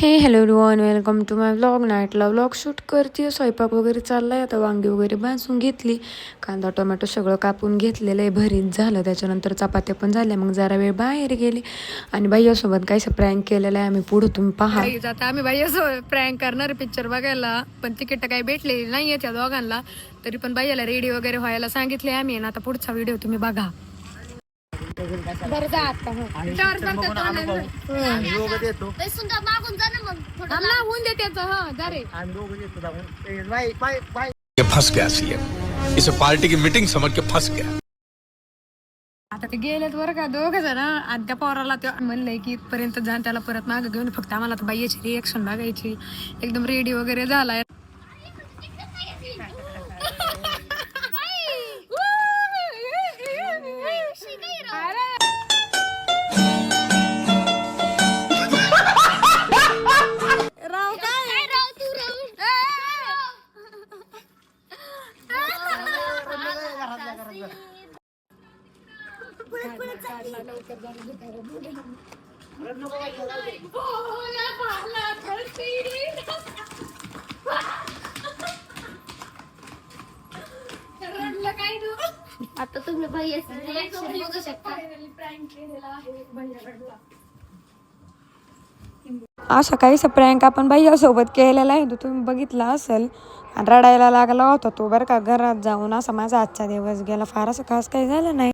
Hey hello one welcome to my vlog नाईटला vlog shoot करते स्वयंपाक वगैरे चालला आहे आता वांगी वगैरे भाजून घेतली. कांदा टोमॅटो सगळं कापून घेतलेलं आहे. भरीत झालं. त्याच्यानंतर चपात्या पण झाल्या. मग जरा वेळ बाहेर गेली. आणि बाईयासोबत काहीसं प्रँक केलेलं आहे आम्ही पुढं तुम्ही पहा. आता जाता आम्ही बाई प्रँक करणार पिक्चर बघायला. पण तिकीट काही भेटलेली नाही आहे त्या दोघांना. तरी पण बाईला रेडी वगैरे व्हायला सांगितले आम्ही. आणि आता पुढचा व्हिडिओ तुम्ही बघा. बरं जा आता हो. चार करतात online वर. आम्ही दोघं देतो. सुंदर मागून जा ना मग थोडं थांब ना, होऊन दे त्याचं हा जा रे. आम्ही दोघं देतो जाऊन. ए, बाय बाय बाय ये फंस गया सीएम। इसे पार्टी की मीटिंग समझ के फंस गया। आता ते गेलेत बरं का दोघ जण. आणि त्या पोराला ते म्हणलंय की इथपर्यंत जा आणि त्याला परत मागं घेऊन. फक्त आम्हाला आता बाईची रिएक्शन बघायची. एकदम रेडी वगैरे झालाय. आता तुम्ही बाई रिॲक्शन बघू शकता अशा काहीसा प्रँक आपण बाईयासोबत केलेला आहे. तो तुम्ही बघितला असेल. रडायला लागला होता तो बरं का. घरात जाऊन असा माझा आजचा दिवस गेला. फार असं खास काही झालं नाही.